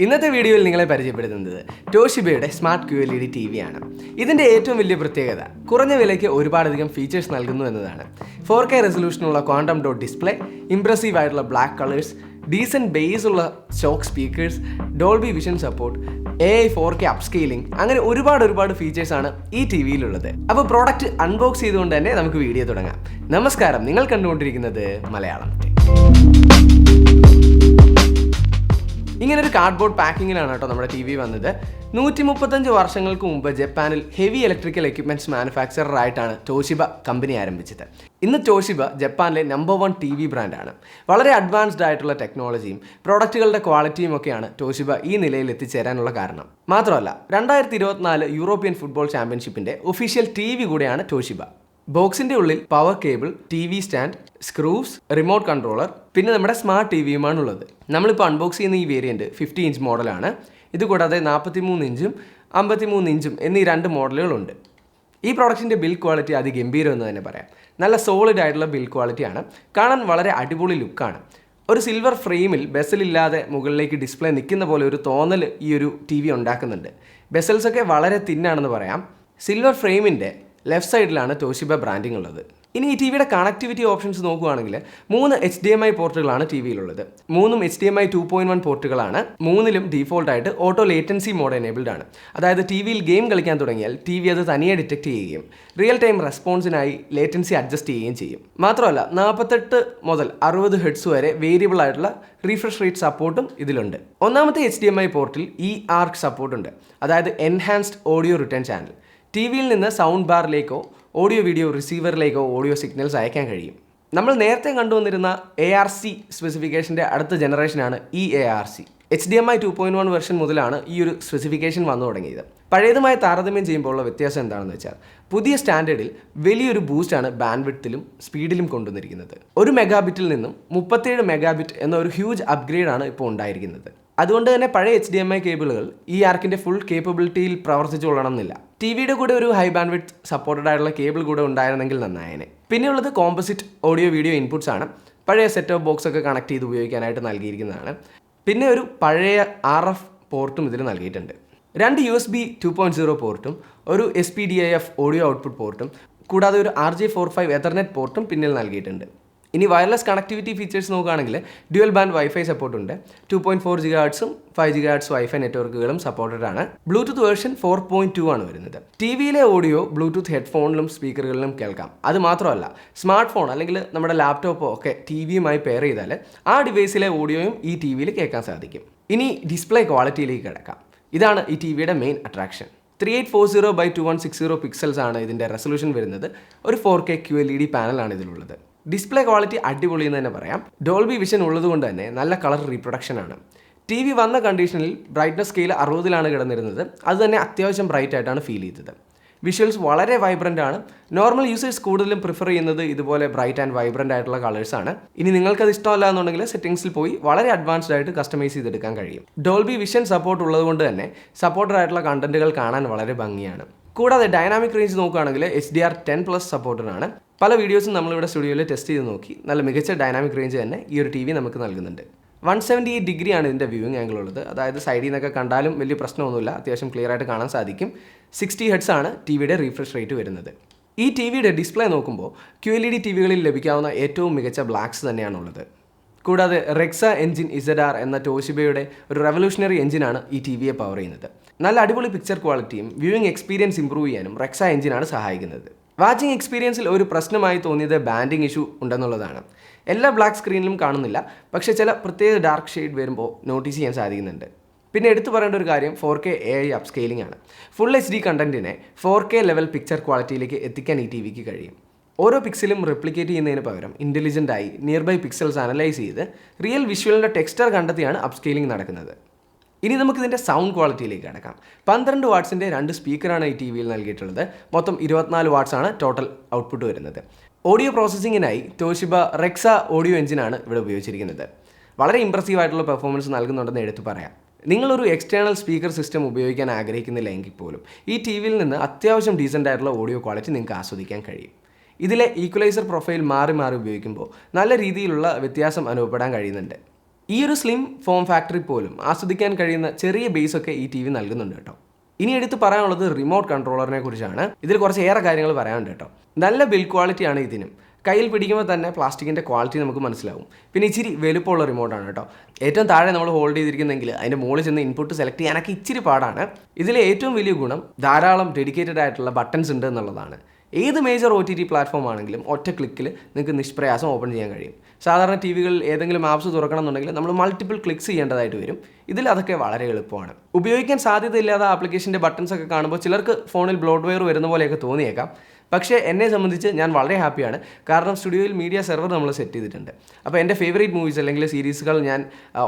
ഇന്നത്തെ വീഡിയോയിൽ നിങ്ങളെ പരിചയപ്പെടുത്തുന്നത് ടോഷിബയുടെ smart Q L E D T V ആണ് ഇതിന്റെ ഏറ്റവും വലിയ പ്രത്യേകത കുറഞ്ഞ വിലയ്ക്ക് ഒരുപാടധികം ഫീച്ചേഴ്സ് നൽകുന്നു എന്നതാണ്. ഫോർ കെ റെസൊല്യൂഷനുള്ള ക്വാണ്ടം ഡോട്ട് ഡിസ്പ്ലേ ഇംപ്രസീവ് ആയിട്ടുള്ള ബ്ലാക്ക് കളേഴ്സ് ഡീസന്റ് ബേസ് ഉള്ള stock speakers Dolby vision support A I four K upscaling അങ്ങനെ ഒരുപാട് ഒരുപാട് ഫീച്ചേഴ്സ് ആണ് ഈ ടി വിയിലുള്ളത് അപ്പോൾ പ്രോഡക്റ്റ് അൺബോക്സ് ചെയ്തുകൊണ്ട് തന്നെ നമുക്ക് വീഡിയോ തുടങ്ങാം. നമസ്കാരം നിങ്ങൾ കണ്ടുകൊണ്ടിരിക്കുന്നത് മലയാളം ടെക് ഇങ്ങനെ ഒരു കാർഡ്ബോർഡ് പാക്കിങ്ങിലാണ് കേട്ടോ നമ്മുടെ ടി വി വന്നത്. നൂറ്റി മുപ്പത്തഞ്ച് വർഷങ്ങൾക്ക് മുമ്പ് ജപ്പാനിൽ ഹെവി ഇലക്ട്രിക്കൽ എക്യുപ്മെന്റ്സ് മാനുഫാക്ചറർ ആയിട്ടാണ് ടോഷിബ കമ്പനി ആരംഭിച്ചത്. ഇന്ന് ടോഷിബ ജപ്പാനിലെ നമ്പർ വൺ ടി വി ബ്രാൻഡാണ് വളരെ അഡ്വാൻസ്ഡ് ആയിട്ടുള്ള ടെക്നോളജിയും പ്രോഡക്റ്റുകളുടെ ക്വാളിറ്റിയും ഒക്കെയാണ് ടോഷിബ ഈ നിലയിൽ എത്തിച്ചേരാനുള്ള കാരണം. മാത്രമല്ല രണ്ടായിരത്തി ഇരുപത്തിനാല് യൂറോപ്യൻ ഫുട്ബോൾ ചാമ്പ്യൻഷിപ്പിന്റെ ഒഫീഷ്യൽ ടി വി കൂടെയാണ് ടോഷിബ ബോക്സിന്റെ ഉള്ളിൽ power cable T V stand screws remote controller പിന്നെ നമ്മുടെ സ്മാർട്ട് ടി വിയുമാണ് ഉള്ളത്. നമ്മളിപ്പോൾ അൺബോക്സ് ചെയ്യുന്ന ഈ വേരിയന്റ് ഫിഫ്റ്റി ഇഞ്ച് മോഡലാണ് ഇതുകൂടാതെ നാൽപ്പത്തി മൂന്ന് ഇഞ്ചും അമ്പത്തി മൂന്ന് ഇഞ്ചും എന്നീ രണ്ട് മോഡലുകളുണ്ട് ഈ പ്രോഡക്റ്റിന്റെ ബിൽഡ് ക്വാളിറ്റി അതിഗംഭീരം എന്ന് തന്നെ പറയാം. നല്ല സോളിഡ് ആയിട്ടുള്ള ബിൽഡ് ക്വാളിറ്റിയാണ് കാണാൻ വളരെ അടിപൊളി ലുക്കാണ് ഒരു സിൽവർ ഫ്രെയിമിൽ ബെസലില്ലാതെ മുകളിലേക്ക് ഡിസ്പ്ലേ നിൽക്കുന്ന പോലെ ഒരു തോന്നൽ ഈ ഒരു ടി വി ഉണ്ടാക്കുന്നുണ്ട്. ബെസൽസൊക്കെ വളരെ തിന്നാണെന്ന് പറയാം. സിൽവർ ഫ്രെയിമിന്റെ ലെഫ്റ്റ് സൈഡിലാണ് ടോഷിബ ബ്രാൻഡിംഗ് ഉള്ളത്. ഇനി ഈ ടി വിയുടെ കണക്ടിവിറ്റി ഓപ്ഷൻസ് നോക്കുകയാണെങ്കിൽ മൂന്ന് എച്ച് ഡി എം ഐ പോർട്ടുകളാണ് ടി വിയിലുള്ളത്. മൂന്നും H D M I two point one പോർട്ടുകളാണ്. മൂന്നിലും ഡീഫോൾട്ട് ആയിട്ട് ഓട്ടോ ലേറ്റൻസി മോഡ് എനേബിൾഡ് ആണ്. അതായത് ടി വിയിൽ ഗെയിം കളിക്കാൻ തുടങ്ങിയാൽ ടി വി അത് തനിയെ ഡിറ്റക്ട് ചെയ്യുകയും റിയൽ ടൈം റെസ്പോൺസിനായി ലേറ്റൻസി അഡ്ജസ്റ്റ് ചെയ്യുകയും ചെയ്യും. മാത്രമല്ല നാൽപ്പത്തെട്ട് മുതൽ അറുപത് ഹെഡ്സ് വരെ വേരിയബിൾ ആയിട്ടുള്ള റീഫ്രഷ് റേറ്റ് സപ്പോർട്ടും ഇതിലുണ്ട്. ഒന്നാമത്തെ എച്ച് ഡി എം ഐ പോർട്ടിൽ ഇ ആർക്ക് സപ്പോർട്ടുണ്ട് അതായത് enhanced audio return channel T വിയിൽ നിന്ന് സൗണ്ട് ബാറിലേക്കോ ഓഡിയോ വീഡിയോ റിസീവറിലേക്കോ ഓഡിയോ സിഗ്നൽസ് അയക്കാൻ കഴിയും. നമ്മൾ നേരത്തെ കണ്ടുവന്നിരുന്ന എ ആർ സി സ്പെസിഫിക്കേഷന്റെ അടുത്ത ജനറേഷനാണ് E A R C H D M I two point one version മുതലാണ് ഈ ഒരു സ്പെസിഫിക്കേഷൻ വന്നു തുടങ്ങിയത്. പഴയതുമായി താരതമ്യം ചെയ്യുമ്പോൾ ഉള്ള വ്യത്യാസം എന്താണെന്ന് വെച്ചാൽ പുതിയ സ്റ്റാൻഡേർഡിൽ വലിയൊരു ബൂസ്റ്റാണ് ബാൻഡ്വിഡ്ത്തിലും സ്പീഡിലും കൊണ്ടുവന്നിരിക്കുന്നത്. ഒരു മെഗാബിറ്റിൽ നിന്നും മുപ്പത്തേഴ് മെഗാബിറ്റ് എന്ന ഒരു ഹ്യൂജ് അപ്ഗ്രേഡാണ് ഇപ്പോൾ ഉണ്ടായിരിക്കുന്നത്. അതുകൊണ്ട് തന്നെ പഴയ എച്ച് ഡി എം ഐ കേബിളുകൾ ഈ ആർക്കിന്റെ ഫുൾ കേപ്പബിലിറ്റിയിൽ പ്രവർത്തിച്ചുകൊള്ളണം എന്നില്ല ടി വിയുടെ കൂടെ ഒരു ഹൈ ബാൻഡ് വിത്ത് സപ്പോർട്ടഡ് ആയിട്ടുള്ള കേബിൾ കൂടെ ഉണ്ടായിരുന്നെങ്കിൽ നന്നായേനെ. പിന്നെയുള്ളത് കോമ്പസിറ്റ് ഓഡിയോ വീഡിയോ ഇൻപുട്സ് ആണ്. പഴയ സെറ്റ് ഓഫ് ബോക്സ് ഒക്കെ കണക്ട് ചെയ്ത് ഉപയോഗിക്കാനായിട്ട് നൽകിയിരിക്കുന്നതാണ്. പിന്നെ ഒരു പഴയ ആർ എഫ് പോർട്ടും ഇതിൽ നൽകിയിട്ടുണ്ട്. രണ്ട് U S B two point zero പോർട്ടും ഒരു S P D I F audio output പോർട്ടും കൂടാതെ ഒരു R J four five ethernet പോർട്ടും പിന്നിൽ നൽകിയിട്ടുണ്ട്. ഇനി വയർലെസ് കണക്ടിവിറ്റി ഫീച്ചേഴ്സ് നോക്കുകയാണെങ്കിൽ ഡ്യുവൽ ബാൻഡ് വൈഫൈ സപ്പോർട്ട് ഉണ്ട്. ടു പോയിന്റ് ഫോർ ജി ഹർട്സും ഫൈവ് ജി ഹർട്സ് വൈഫൈ നെറ്റ്വർക്കുകളും സപ്പോർട്ടഡ് ആണ്. Bluetooth version four point two ആണ് വരുന്നത്. ടി വിയിലെ ഓഡിയോ ബ്ലൂടൂത്ത് ഹെഡ്ഫോണിലും സ്പീക്കറുകളിലും കേൾക്കാം. അത് മാത്രമല്ല സ്മാർട്ട് ഫോൺ അല്ലെങ്കിൽ നമ്മുടെ ലാപ്ടോപ്പോ ഒക്കെ ടി വിയുമായി പെയർ ചെയ്താൽ ആ ഡിവൈസിലെ ഓഡിയോയും ഈ ടി വിയിൽ കേൾക്കാൻ സാധിക്കും. ഇനി ഡിസ്പ്ലേ ക്വാളിറ്റിയിലേക്ക് കിടക്കാം. ഇതാണ് ഈ ടി വിയുടെ main attraction three eight four zero by two one six zero pixels ആണ് ഇതിന്റെ റെസൊല്യൂഷൻ വരുന്നത്. ഒരു four K Q L E D പാനലാണ് ഇതിലുള്ളത്. ഡിസ്പ്ലേ ക്വാളിറ്റി അടിപൊളി എന്ന് തന്നെ പറയാം. ഡോൾബി വിഷൻ ഉള്ളതുകൊണ്ട് തന്നെ നല്ല കളർ റീപ്രൊഡക്ഷൻ ആണ്. ടി വി വന്ന കണ്ടീഷനിൽ ബ്രൈറ്റ്നസ് സ്കെയിൽ അറുപതിലാണ് കിടന്നിരുന്നത്. അത് തന്നെ അത്യാവശ്യം ബ്രൈറ്റ് ആയിട്ടാണ് ഫീൽ ചെയ്തത്. വിഷ്വൽസ് വളരെ വൈബ്രന്റ് ആണ്. നോർമൽ യൂസേഴ്സ് കൂടുതലും പ്രിഫർ ചെയ്യുന്നത് ഇതുപോലെ ബ്രൈറ്റ് ആൻഡ് വൈബ്രന്റ് ആയിട്ടുള്ള കളേഴ്സ് ആണ്. ഇനി നിങ്ങൾക്കത് ഇഷ്ടമല്ല എന്നുണ്ടെങ്കിൽ സെറ്റിംഗ്സിൽ പോയി വളരെ അഡ്വാൻസ്ഡ് ആയിട്ട് കസ്റ്റമൈസ് ചെയ്തെടുക്കാൻ കഴിയും. ഡോൾബി വിഷൻ സപ്പോർട്ട് ഉള്ളതുകൊണ്ട് തന്നെ സപ്പോർട്ടഡ് ആയിട്ടുള്ള കണ്ടന്റുകൾ കാണാൻ വളരെ ഭംഗിയാണ്. കൂടാതെ ഡൈനാമിക് റേഞ്ച് നോക്കുകയാണെങ്കിൽ H D R ten plus സപ്പോർട്ടഡാണ് പല വീഡിയോസും നമ്മളിവിടെ സ്റ്റുഡിയോയിൽ ടെസ്റ്റ് ചെയ്ത് നോക്കി. നല്ല മികച്ച ഡൈനാമിക് റേഞ്ച് തന്നെ ഈ ഒരു ടി വി നമുക്ക് നൽകുന്നുണ്ട്. വൺ സെവന്റി എയ്റ്റ് ഡിഗ്രിയാണ് ഇതിന്റെ വ്യൂയിങ് ആംഗിൾ ഉള്ളത്. അതായത് സൈഡിൽ നിന്നൊക്കെ കണ്ടാലും വലിയ പ്രശ്നമൊന്നുമില്ല. അത്യാവശ്യം ക്ലിയർ ആയിട്ട് കാണാൻ സാധിക്കും. സിക്സ്റ്റി ഹെഡ്സ് ആണ് ടി വിയുടെ റീഫ്രഷ് റേറ്റ് വരുന്നത്. ഈ ടി വിയുടെ ഡിസ്പ്ലേ നോക്കുമ്പോൾ Q L E D T വികളിൽ ലഭിക്കാവുന്ന ഏറ്റവും മികച്ച ബ്ലാക്സ് തന്നെയാണുള്ളത്. കൂടാതെ റെക്സ എഞ്ചിൻ ഇസഡ് ആർ എന്ന ടോഷിബയുടെ ഒരു റെവല്യൂഷണറി എഞ്ചിനാണ് ഈ ടി വിയെ പവർ ചെയ്യുന്നത്. നല്ല അടിപൊളി പിക്ചർ ക്വാളിറ്റിയും വ്യൂയിങ് എക്സ്പീരിയൻസ് ഇംപ്രൂവ് ചെയ്യാനും റെക്സ എഞ്ചിനാണ് സഹായിക്കുന്നത്. വാച്ചിങ് എക്സ്പീരിയൻസിൽ ഒരു പ്രശ്നമായി തോന്നിയത് ബാൻഡിങ് ഇഷ്യൂ ഉണ്ടെന്നുള്ളതാണ്. എല്ലാ ബ്ലാക്ക് സ്ക്രീനിലും കാണുന്നില്ല. പക്ഷേ ചില പ്രത്യേക ഡാർക്ക് ഷെയ്ഡ് വരുമ്പോൾ നോട്ടീസ് ചെയ്യാൻ സാധിക്കുന്നുണ്ട്. പിന്നെ എടുത്തു പറയേണ്ട ഒരു കാര്യം four K A I upscaling ആണ്. ഫുൾ എച്ച് ഡി കണ്ടന്റിനെ ഫോർ കെ ലെവൽ പിക്ചർ ക്വാളിറ്റിയിലേക്ക് എത്തിക്കാൻ ഈ ടി വിക്ക് കഴിയും. ഓരോ പിക്സലും റെപ്ലിക്കേറ്റ് ചെയ്യുന്നതിന് പകരം ഇന്റലിജന്റായി നിയർ ബൈ പിക്സൽസ് അനലൈസ് ചെയ്ത് റിയൽ വിഷ്വലിന്റെ ടെക്സ്റ്റർ കണ്ടെത്തിയാണ് അപ്സ്കെയിലിംഗ് നടക്കുന്നത്. ഇനി നമുക്ക് ഇതിന്റെ സൗണ്ട് ക്വാളിറ്റിയിലേക്ക് കിടക്കാം. പന്ത്രണ്ട് വാട്ട്സിന്റെ രണ്ട് സ്പീക്കറാണ് ഈ ടി വിയിൽ നൽകിയിട്ടുള്ളത്. മൊത്തം ഇരുപത്തിനാല് വാട്ട്സ് ആണ് ടോട്ടൽ ഔട്ട്പുട്ട് വരുന്നത്. ഓഡിയോ പ്രോസസ്സിങ്ങിനായി ടോഷിബ റെക്സ ഓഡിയോ എഞ്ചിനാണ് ഇവിടെ ഉപയോഗിച്ചിരിക്കുന്നത്. വളരെ ഇമ്പ്രസീവ് ആയിട്ടുള്ള പെർഫോമൻസ് നൽകുന്നുണ്ടെന്ന് എടുത്തു പറയാം. നിങ്ങളൊരു എക്സ്റ്റേണൽ സ്പീക്കർ സിസ്റ്റം ഉപയോഗിക്കാൻ ആഗ്രഹിക്കുന്നില്ല എങ്കിൽ പോലും ഈ ടി വിയിൽ നിന്ന് അത്യാവശ്യം ഡീസന്റ് ആയിട്ടുള്ള ഓഡിയോ ക്വാളിറ്റി നിങ്ങൾക്ക് ആസ്വദിക്കാൻ കഴിയും. ഇതിലെ ഈക്വലൈസർ പ്രൊഫൈൽ മാറി മാറി ഉപയോഗിക്കുമ്പോൾ നല്ല രീതിയിലുള്ള വ്യത്യാസം അനുഭവപ്പെടാൻ കഴിയുന്നുണ്ട്. ഈ ഒരു സ്ലിം ഫോം ഫാക്ടറി പോലും ആസ്വദിക്കാൻ കഴിയുന്ന ചെറിയ ബേസ് ഒക്കെ ഈ ടി വി നൽകുന്നുണ്ട് കേട്ടോ. ഇനി എടുത്ത് പറയാനുള്ളത് റിമോട്ട് കൺട്രോളറിനെ കുറിച്ചാണ്. ഇതിൽ കുറച്ച് ഏറെ കാര്യങ്ങൾ പറയാനുണ്ട് കേട്ടോ. നല്ല ബിൽഡ് ക്വാളിറ്റിയാണ് ഇതിനും. കയ്യിൽ പിടിക്കുമ്പോൾ തന്നെ പ്ലാസ്റ്റിക്കിന്റെ ക്വാളിറ്റി നമുക്ക് മനസ്സിലാവും. പിന്നെ ഇച്ചിരി വലുപ്പമുള്ള റിമോട്ടാണ് കേട്ടോ. ഏറ്റവും താഴെ നമ്മൾ ഹോൾഡ് ചെയ്തിരിക്കുന്നെങ്കിൽ അതിന്റെ മുകളിൽ ചെന്ന് ഇൻപുട്ട് സെലക്ട് ചെയ്യാനൊക്കെ ഇച്ചിരി പാടാണ്. ഇതിലെ ഏറ്റവും വലിയ ഗുണം ധാരാളം ഡെഡിക്കേറ്റഡ് ആയിട്ടുള്ള ബട്ടൺസ് ഉണ്ട് എന്നുള്ളതാണ്. ഏത് major O T T platform ആണെങ്കിലും ഒറ്റ ക്ലിക്കിൽ നിങ്ങൾക്ക് നിഷ്പ്രയാസം ഓപ്പൺ ചെയ്യാൻ കഴിയും. സാധാരണ ടി വികളിൽ ഏതെങ്കിലും ആപ്സ് തുറക്കണം എന്നുണ്ടെങ്കിൽ നമ്മൾ മൾട്ടിപ്പിൾ ക്ലിക്സ് ചെയ്യേണ്ടതായിട്ട് വരും. ഇതിൽ അതൊക്കെ വളരെ എളുപ്പമാണ്. ഉപയോഗിക്കാൻ സാധ്യതയില്ലാത്ത ആപ്ലിക്കേഷന്റെ ബട്ടൺസ് ഒക്കെ കാണുമ്പോൾ ചിലർക്ക് ഫോണിൽ ബ്ലോഡ് വെയർ വരുന്ന പോലെയൊക്കെ തോന്നിയേക്കാം. പക്ഷേ എന്നെ സംബന്ധിച്ച് ഞാൻ വളരെ ഹാപ്പിയാണ്. കാരണം സ്റ്റുഡിയോയിൽ മീഡിയ സെർവർ നമ്മൾ സെറ്റ് ചെയ്തിട്ടുണ്ട്. അപ്പോൾ എന്റെ ഫേവറേറ്റ് മൂവീസ് അല്ലെങ്കിൽ സീരീസുകൾ ഞാൻ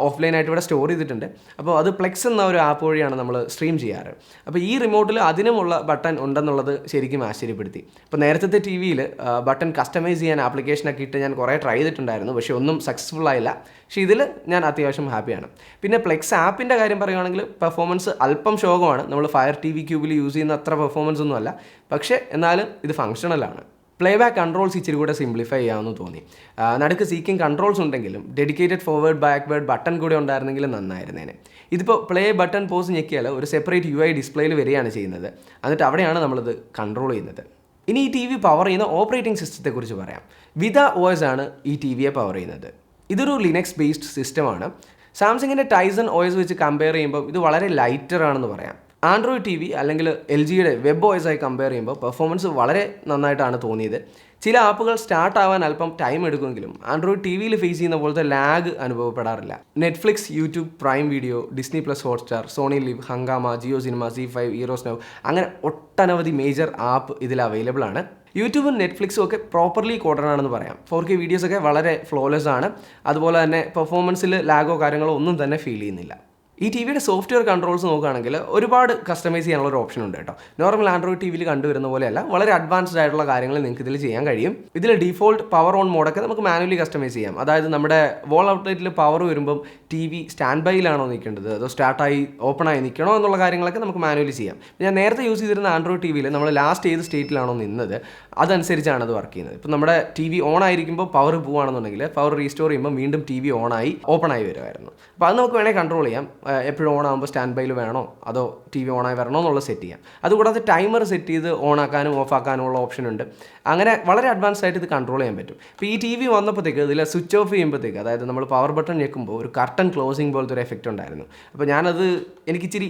ഓഫ്ലൈനായിട്ട് ഇവിടെ സ്റ്റോർ ചെയ്തിട്ടുണ്ട്. അപ്പോൾ അത് പ്ലെക്സ് എന്ന ഒരു ആപ്പ് വഴിയാണ് നമ്മൾ സ്ട്രീം ചെയ്യാറ്. അപ്പോൾ ഈ റിമോട്ടിൽ അതിനുമുള്ള ബട്ടൺ ഉണ്ടെന്നുള്ളത് ശരിക്കും ആശ്ചര്യപ്പെടുത്തി. അപ്പോൾ നേരത്തെ ടി വിയിൽ ബട്ടൺ കസ്റ്റമൈസ് ചെയ്യാൻ ആപ്ലിക്കേഷനൊക്കെ ഇട്ട് ഞാൻ കുറേ ട്രൈ ചെയ്തിട്ടുണ്ടായിരുന്നു. പക്ഷേ ഒന്നും സക്സസ്ഫുൾ ആയില്ല. പക്ഷേ ഇതിൽ ഞാൻ അത്യാവശ്യം ഹാപ്പിയാണ്. പിന്നെ പ്ലെക്സ് ആപ്പിന്റെ കാര്യം പറയുകയാണെങ്കിൽ പെർഫോമൻസ് അല്പം ശോകമാണ്. നമ്മൾ ഫയർ ടി വി ക്യൂബിൽ യൂസ് ചെയ്യുന്ന അത്ര പെർഫോമൻസ് ഒന്നുമല്ല. പക്ഷേ എന്നാലും ഇത് ഫങ്ഷണലാണ് പ്ലേ ബാക്ക് കൺട്രോൾസ് ഇച്ചിരി കൂടെ സിംപ്ലിഫൈ ചെയ്യാമെന്ന് തോന്നി. നടുക്ക് സീക്കിംഗ് കൺട്രോൾസ് ഉണ്ടെങ്കിലും ഡെഡിക്കേറ്റഡ് ഫോർവേഡ് ബാക്ക്വേർഡ് ബട്ടൺ കൂടെ ഉണ്ടായിരുന്നെങ്കിൽ നന്നായിരുന്നേനെ. ഇതിപ്പോൾ പ്ലേ ബട്ടൺ പോസ് ഞെക്കിയാൽ ഒരു സെപ്പറേറ്റ് യു ഐ ഡിസ്പ്ലേയിൽ വരികയാണ് ചെയ്യുന്നത്. എന്നിട്ട് അവിടെയാണ് നമ്മളിത് കൺട്രോൾ ചെയ്യുന്നത്. ഇനി ഈ ടി വി പവർ ചെയ്യുന്ന ഓപ്പറേറ്റിംഗ് സിസ്റ്റത്തെക്കുറിച്ച് പറയാം. വിത OS ആണ് ഈ ടി വിയെ പവർ ചെയ്യുന്നത്. ഇതൊരു ലിനക്സ് ബേസ്ഡ് സിസ്റ്റമാണ് സാംസങ്ങിന്റെ ടൈസൺ OS വെച്ച് കമ്പയർ ചെയ്യുമ്പോൾ ഇത് വളരെ ലൈറ്റർ ആണെന്ന് പറയാം. ആൻഡ്രോയിഡ് ടി വി അല്ലെങ്കിൽ എൽ ജിയുടെ വെബ് OS ആയി കമ്പയർ ചെയ്യുമ്പോൾ പെർഫോമൻസ് വളരെ നന്നായിട്ടാണ് തോന്നിയത്. ചില ആപ്പുകൾ സ്റ്റാർട്ട് ആവാൻ അല്പം ടൈം എടുക്കുമെങ്കിലും ആൻഡ്രോയിഡ് ടി വിയിൽ ഫേസ് ചെയ്യുന്ന പോലത്തെ lag അനുഭവപ്പെടാറില്ല. Netflix YouTube Prime video Disney plus Hotstar Sony LIV Hungama Jio cinema Zee five Eros now അങ്ങനെ ഒട്ടനവധി മേജർ ആപ്പ് ഇതിൽ അവൈലബിൾ ആണ്. യൂട്യൂബും നെറ്റ്ഫ്ലിക്സും ഒക്കെ പ്രോപ്പർലി കോഡഡ് ആണെന്ന് പറയാം. ഫോർ കെ വീഡിയോസ് ഒക്കെ വളരെ ഫ്ലോലെസ് ആണ്. അതുപോലെ തന്നെ പെർഫോമൻസിൽ ലാഗോ കാര്യങ്ങളോ ഒന്നും തന്നെ ഫീൽ ചെയ്യുന്നില്ല. ഈ ടി വിയുടെ സോഫ്റ്റ്വെയർ കൺട്രോൾസ് നോക്കുകയാണെങ്കിൽ ഒരുപാട് കസ്റ്റമൈസ് ചെയ്യാനുള്ള ഒരു ഓപ്ഷൻ ഉണ്ട് കേട്ടോ. നോർമൽ ആൻഡ്രോയിഡ് ടി വിയിൽ കണ്ടുവരുന്ന പോലെയല്ല വളരെ അഡ്വാൻസ്ഡ് ആയിട്ടുള്ള കാര്യങ്ങൾ നിങ്ങൾക്ക് ഇതിൽ ചെയ്യാൻ കഴിയും. ഇതിൽ ഡിഫോൾട്ട് പവർ ഓൺ മോഡൊക്കെ നമുക്ക് മാനുവലി കസ്റ്റമൈസ് ചെയ്യാം. അതായത് നമ്മുടെ വോൾ ഔട്ട്ലെറ്റിൽ പവർ വരുമ്പം ടി വി സ്റ്റാൻഡ് ബൈയിലാണോ നിൽക്കേണ്ടത്? അതോ സ്റ്റാർട്ടായി ഓപ്പണായി നിൽക്കണോ എന്നുള്ള കാര്യങ്ങളൊക്കെ നമുക്ക് മാനുവലി ചെയ്യാം. ഞാൻ നേരത്തെ യൂസ് ചെയ്തിരുന്ന ആൻഡ്രോയിഡ് ടി വിയിൽ നമ്മൾ ലാസ്റ്റ് ഏത് സ്റ്റേറ്റിലാണോ നിന്നത് അതനുസരിച്ചാണ് അത് വർക്ക് ചെയ്യുന്നത്. ഇപ്പം നമ്മുടെ ടി വി ഓൺ ആയിരിക്കുമ്പോൾ പവർ പോവുകയാണെന്നുണ്ടെങ്കിൽ പവർ റീസ്റ്റോർ ചെയ്യുമ്പോൾ വീണ്ടും ടി വി ഓൺ ആയി ഓപ്പൺ ആയി വരുമായിരുന്നു അപ്പോൾ അത് നമുക്ക് വേണമെങ്കിൽ കൺട്രോൾ ചെയ്യാം. എപ്പോഴും ഓൺ ആകുമ്പോൾ സ്റ്റാൻഡ് ബൈയിൽ വേണോ? അതോ ടി വി ഓണായി വരണോ എന്നുള്ളത് സെറ്റ് ചെയ്യാം. അതുകൂടാതെ ടൈമർ സെറ്റ് ചെയ്ത് ഓൺ ആക്കാനും ഓഫ് ആക്കാനും ഉള്ള ഓപ്ഷൻ ഉണ്ട്. അങ്ങനെ വളരെ അഡ്വാൻസ് ആയിട്ട് ഇത് കൺട്രോൾ ചെയ്യാൻ പറ്റും. ഇപ്പോൾ ഈ ടി വി വന്നപ്പോഴത്തേക്ക് ഇതിൽ സ്വിച്ച് ഓഫ് ചെയ്യുമ്പോഴത്തേക്ക് അതായത് നമ്മൾ പവർ ബട്ടൺ ഞെക്കുമ്പോൾ ഒരു കർട്ടൻ ക്ലോസിങ് പോലത്തെ ഒരു എഫക്റ്റ് ഉണ്ടായിരുന്നു. അപ്പോൾ ഞാനത് എനിക്ക് ഇച്ചിരി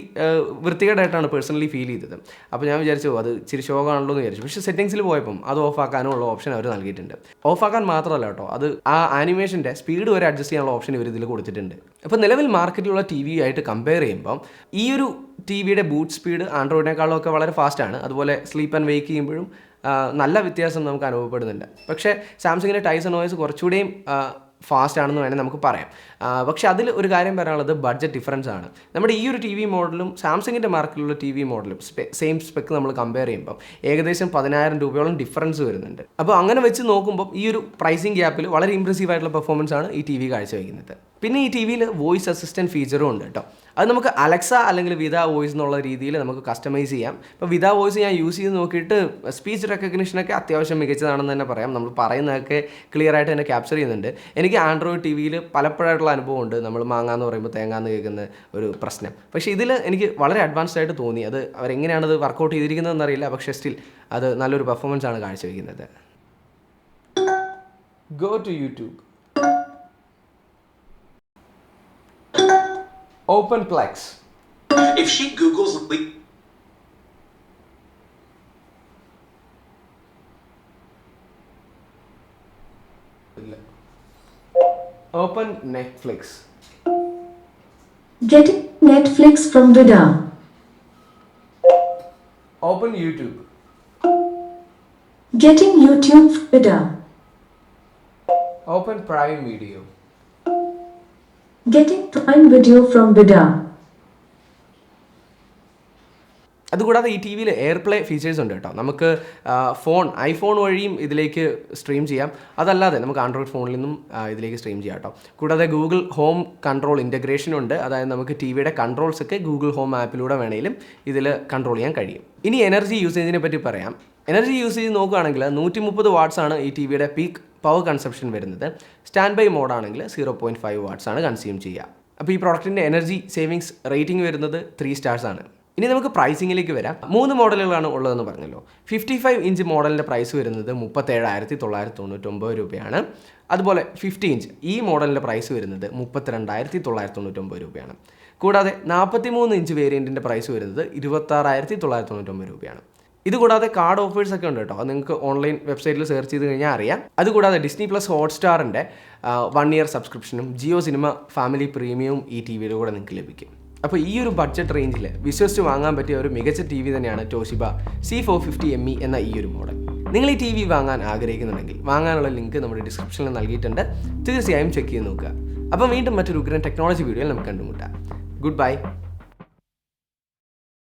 വൃത്തികേടായിട്ടാണ് പേഴ്സണലി ഫീൽ ചെയ്തത്. അപ്പോൾ ഞാൻ വിചാരിച്ചു അത് ഇച്ചിരി ശോകമാണല്ലോ എന്ന് വിചാരിച്ചു. പക്ഷേ സെറ്റിംഗ്സിൽ പോയപ്പം അത് ഓഫ് ആക്കാനും ഉള്ള ഓപ്ഷൻ അവർ നൽകിയിട്ടുണ്ട്. ഓഫ് ആക്കാൻ മാത്രമല്ല കേട്ടോ അത് ആ ആനിമേഷന്റെ സ്പീഡ് വരെ അഡ്ജസ്റ്റ് ചെയ്യാനുള്ള ഓപ്ഷൻ ഇവർ ഇതിൽ കൊടുത്തിട്ടുണ്ട്. അപ്പോൾ നിലവിൽ മാർക്കറ്റിലുള്ള ടി വി ആയിട്ട് കമ്പയർ ചെയ്യുമ്പം ഈ ഒരു ടി വിയുടെ ബൂട്ട് സ്പീഡ് ആൻഡ്രോയിഡിനേക്കാളും ഒക്കെ വളരെ ഫാസ്റ്റാണ് അതുപോലെ സ്ലീപ്പ് ആൻഡ് വെയ്ക്ക് ചെയ്യുമ്പോഴും നല്ല വ്യത്യാസം നമുക്ക് അനുഭവപ്പെടുന്നില്ല പക്ഷേ സാംസങ്ങിന്റെ ടൈസൺ ഓയസ് കുറച്ചുകൂടെയും ഫാസ്റ്റ് ആണെന്ന് വേണേൽ നമുക്ക് പറയാം. പക്ഷെ അതിൽ ഒരു കാര്യം പറയാനുള്ളത് ബഡ്ജറ്റ് ഡിഫറൻസ് ആണ്. നമ്മുടെ ഈ ഒരു ടി വി മോഡലും സാംസങ്ങിന്റെ മാർക്കറ്റിലുള്ള ടി വി മോഡലും സെയിം സ്പെക്ക് നമ്മൾ കമ്പയർ ചെയ്യുമ്പോൾ ഏകദേശം പതിനായിരം രൂപയോളം ഡിഫറൻസ് വരുന്നുണ്ട്. അപ്പോൾ അങ്ങനെ വെച്ച് നോക്കുമ്പോൾ ഈ ഒരു പ്രൈസിങ് ഗ്യാപ്പിൽ വളരെ ഇമ്പ്രസീവ് ആയിട്ടുള്ള പെർഫോമൻസ് ആണ് ഈ ടി വി കാഴ്ചവെക്കുന്നത്. പിന്നെ ഈ ടി വിയിൽ വോയിസ് അസിസ്റ്റന്റ് ഫീച്ചറും ഉണ്ട് കേട്ടോ അത് നമുക്ക് അലക്സ അല്ലെങ്കിൽ വിത വോയിസ് എന്നുള്ള രീതിയിൽ നമുക്ക് കസ്റ്റമൈസ് ചെയ്യാം. ഇപ്പോൾ വിത വോയിസ് ഞാൻ യൂസ് ചെയ്ത് നോക്കിയിട്ട് സ്പീച്ച് റെക്കഗ്നിഷനൊക്കെ അത്യാവശ്യം മികച്ചതാണെന്ന് തന്നെ പറയാം. നമ്മൾ പറയുന്നതൊക്കെ ക്ലിയർ ആയിട്ട് തന്നെ ക്യാപ്ചർ ചെയ്യുന്നുണ്ട്. എനിക്ക് ആൻഡ്രോയിഡ് ടി വിയിൽ പലപ്പോഴായിട്ടുള്ള അനുഭവമുണ്ട് നമ്മൾ മാങ്ങ എന്ന് പറയുമ്പോൾ തേങ്ങ എന്ന് കേൾക്കുന്ന ഒരു പ്രശ്നം. പക്ഷേ ഇതിൽ എനിക്ക് വളരെ അഡ്വാൻസ്ഡ് ആയിട്ട് തോന്നി. അത് അവരെങ്ങനെയാണ് അത് വർക്കൗട്ട് ചെയ്തിരിക്കുന്നതെന്ന് അറിയില്ല. പക്ഷേ സ്റ്റിൽ അത് നല്ലൊരു പെർഫോമൻസ് ആണ് കാഴ്ചവെക്കുന്നത്. Go to YouTube Open Plex. If she Googles le- Open Netflix. Getting Netflix from Vida. Open YouTube. Getting YouTube Vida. Open Prime Video. Getting Prime Video from Vida. അതുകൂടാതെ ഈ T വിയിൽ AirPlay features ഉണ്ട് കേട്ടോ. നമുക്ക് phone iPhone വഴിയും ഇതിലേക്ക് stream ചെയ്യാം. അതല്ലാതെ നമുക്ക് ആൻഡ്രോയിഡ് ഫോണിൽ നിന്നും ഇതിലേക്ക് സ്ട്രീം ചെയ്യാം കേട്ടോ. കൂടാതെ ഗൂഗിൾ ഹോം കൺട്രോൾ ഇന്റഗ്രേഷൻ ഉണ്ട്. അതായത് നമുക്ക് ടി വിയുടെ കൺട്രോൾസ് ഒക്കെ ഗൂഗിൾ ഹോം ആപ്പിലൂടെ വേണമെങ്കിലും ഇതിൽ കൺട്രോൾ ചെയ്യാൻ കഴിയും. ഇനി എനർജി യൂസേജിനെ പറ്റി പറയാം. എനർജി യൂസേജ് നോക്കുകയാണെങ്കിൽ നൂറ്റി മുപ്പത് വാട്ട്സാണ് ഈ ടി വിയുടെ പീക്ക് പവർ കൺസപ്ഷൻ വരുന്നത് സ്റ്റാൻഡ് ബൈ മോഡാണെങ്കിൽ സീറോ പോയിന്റ് ഫൈവ് വാട്ട്സ് ആണ് കൺസ്യൂം ചെയ്യുക. അപ്പോൾ ഈ പ്രോഡക്റ്റിന്റെ എനർജി സേവിങ്സ് റേറ്റിംഗ് വരുന്നത് ത്രീ സ്റ്റാർസ് ആണ്. ഇനി നമുക്ക് പ്രൈസിങ്ങിലേക്ക് വരാം. മൂന്ന് മോഡലുകളാണ് ഉള്ളതെന്ന് പറഞ്ഞല്ലോ. ഫിഫ്റ്റി ഫൈവ് ഇഞ്ച് മോഡലിന്റെ പ്രൈസ് വരുന്നത് മുപ്പത്തേഴായിരത്തി തൊള്ളായിരത്തി തൊണ്ണൂറ്റൊമ്പത് രൂപയാണ്. അതുപോലെ ഫിഫ്റ്റി ഇഞ്ച് ഈ മോഡലിന്റെ പ്രൈസ് വരുന്നത് മുപ്പത്തിരണ്ടായിരത്തി തൊള്ളായിരത്തി തൊണ്ണൂറ്റൊമ്പത് രൂപയാണ്. കൂടാതെ നാൽപ്പത്തി മൂന്ന് ഇഞ്ച് വേരിയന്റിന്റെ പ്രൈസ് വരുന്നത് ഇരുപത്താറായിരത്തി തൊള്ളായിരത്തി തൊണ്ണൂറ്റൊമ്പത് രൂപയാണ്. ഇത് കൂടാതെ കാർഡ് ഓഫേഴ്സ് ഒക്കെ ഉണ്ട് കേട്ടോ. നിങ്ങൾക്ക് ഓൺലൈൻ വെബ്സൈറ്റിൽ സെർച്ച് ചെയ്ത് കഴിഞ്ഞാൽ അറിയാം. അതുകൂടാതെ ഡിസ്നി പ്ലസ് ഹോട്ട്സ്റ്റാറിന്റെ വൺ ഇയർ സബ്സ്ക്രിപ്ഷനും ജിയോ സിനിമ ഫാമിലി പ്രീമിയവും ഈ ടി വിയിലൂടെ നിങ്ങൾക്ക് ലഭിക്കും. അപ്പോൾ ഈ ഒരു ബഡ്ജറ്റ് റേഞ്ചിൽ വിശ്വസിച്ച് വാങ്ങാൻ പറ്റിയ ഒരു മികച്ച ടി വി തന്നെയാണ് Toshiba C four fifty M E എന്ന ഈ ഒരു മോഡൽ നിങ്ങൾ ഈ ടി വി വാങ്ങാൻ ആഗ്രഹിക്കുന്നുണ്ടെങ്കിൽ വാങ്ങാനുള്ള ലിങ്ക് നമ്മുടെ ഡിസ്ക്രിപ്ഷനിൽ നൽകിയിട്ടുണ്ട്. തീർച്ചയായും ചെക്ക് ചെയ്ത് നോക്കുക. അപ്പം വീണ്ടും മറ്റൊരു ഉഗ്രൻ ടെക്നോളജി വീഡിയോയിൽ നമുക്ക് കണ്ടുമുട്ടാം. Good bye